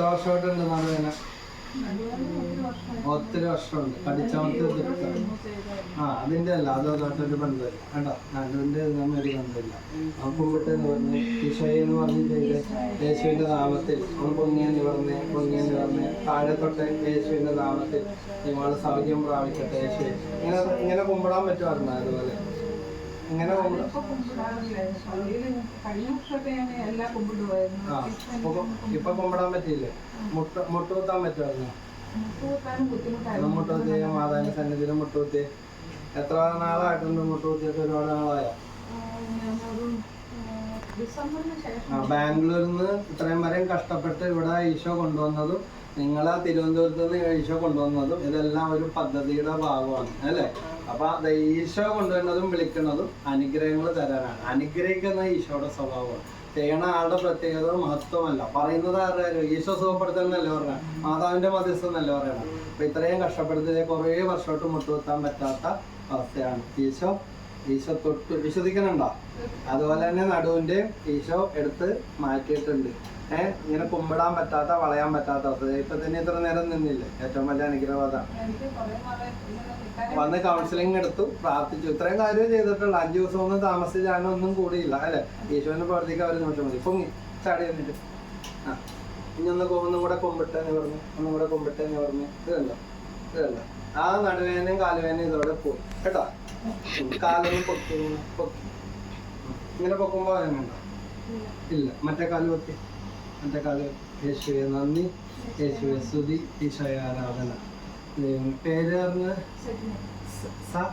എത്ര വർഷമായിട്ടുണ്ട് വർഷം ഒത്തിരി വർഷമുണ്ട് കടിച്ചമർത്തി ആ അതിന്റെ അല്ല അത് അതൊരു ബന്ധമില്ല. കേട്ടോ നടുവിന്റെ ഇതൊന്നും ഒരു ബന്ധമില്ല. ആ കുമ്പിട്ട് എന്ന് പറഞ്ഞു. ഈശോയെ എന്ന് പറഞ്ഞിട്ട് യേശുവിന്റെ നാമത്തിൽ. അവൾ പൊങ്ങിയ പറഞ്ഞ് പൊങ്ങിയ പറഞ്ഞ്. താഴെ തൊട്ട് യേശുവിന്റെ നാമത്തിൽ. നിങ്ങൾ സൗഖ്യം പ്രാപിക്കട്ടെ യേശു ഇങ്ങനെ ഇങ്ങനെ കുമ്പിടാൻ പറ്റുമായിരുന്നു അതുപോലെ. ഇങ്ങനെ ഇപ്പൊ കുമ്പിടാൻ പറ്റിയില്ലേ? മുട്ട മുട്ടുകുത്താൻ പറ്റുമായിരുന്നു? മുട്ടുകുത്തി മാതാവിന്റെ മുട്ട മുട്ടുകുത്തി എത്ര നാളായിട്ടുണ്ട് മുട്ടുകുത്തിയിട്ട് ഒരുപാട് നാളായോ? ബാംഗ്ലൂരിൽ നിന്ന് ഇത്രയും വരെയും കഷ്ടപ്പെട്ട് ഇവിടെ ഈശോ കൊണ്ടുവന്നതും നിങ്ങളെ തിരുവനന്തപുരത്ത് നിന്ന് ഈശോ കൊണ്ടുവന്നതും ഇതെല്ലാം ഒരു പദ്ധതിയുടെ ഭാഗമാണ് അല്ലേ? അപ്പൊ അത് ഈശോ കൊണ്ടുവരുന്നതും വിളിക്കുന്നതും അനുഗ്രഹങ്ങൾ തരാനാണ്. അനുഗ്രഹിക്കുന്ന ഈശോയുടെ സ്വഭാവമാണ്. ചെയ്യണ ആളുടെ പ്രത്യേകത മഹത്വമല്ല പറയുന്നത് ആരുടെ കാര്യം ഈശോ സുഖപ്പെടുത്തുന്നല്ലേ പറഞ്ഞ? മാതാവിന്റെ മധ്യസ്ഥ എന്നല്ലേ പറയണം? അപ്പൊ ഇത്രയും കഷ്ടപ്പെടുത്തിയ കുറേ വർഷമായിട്ട് മുട്ടുകുത്താൻ പറ്റാത്ത അവസ്ഥയാണ്. ഈശോ ഈശോ തൊട്ട് വിശ്വസിക്കണുണ്ടോ അതുപോലെ തന്നെ നടുവിന്റെ ഈശോ എടുത്ത് മാറ്റിയിട്ടുണ്ട്. ഏഹ് ഇങ്ങനെ കുമ്പിടാൻ പറ്റാത്ത വളയാൻ പറ്റാത്ത അവസ്ഥ. ഇപ്പൊ തന്നെ ഇത്ര നേരം നിന്നില്ലേ? ഏറ്റവും വലിയ നിൽക്കാനും വന്ന് കൗൺസിലിംഗ് എടുത്തു പ്രാർത്ഥിച്ചു. ഇത്രയും കാര്യം ചെയ്തിട്ടുള്ളൂ അഞ്ചു ദിവസം ഒന്നും താമസിച്ചാലും ഒന്നും കൂടിയില്ല അല്ലെ? ഈശോനെ പ്രവർത്തിക്കാൻ ഒരു നിമിഷം മതി ഇപ്പൊ ചാടി എന്നിട്ട് ആ ഇനി ഒന്ന് ഒന്നും കൂടെ കൊമ്പിട്ടെന്ന് പറഞ്ഞു ഒന്നും കൂടെ കൊമ്പിട്ടെന്ന് പറഞ്ഞു. ഇതല്ല ആ നടുവേനയും കാലുവേനയും ഇതോടെ പോയി. കേട്ടോ. കാലൊന്നും പൊക്കി പൊക്കി. ഇങ്ങനെ പൊക്കുമ്പോ അതിനുണ്ടോ ഇല്ല. മറ്റേ കാൽ പൊക്കി. മറ്റേ കാൽ യേശുവെ നന്ദി. യേശുവെ സ്തുതി. ഈശോയെ ആരാധന. പേര് പറഞ്ഞ്? സ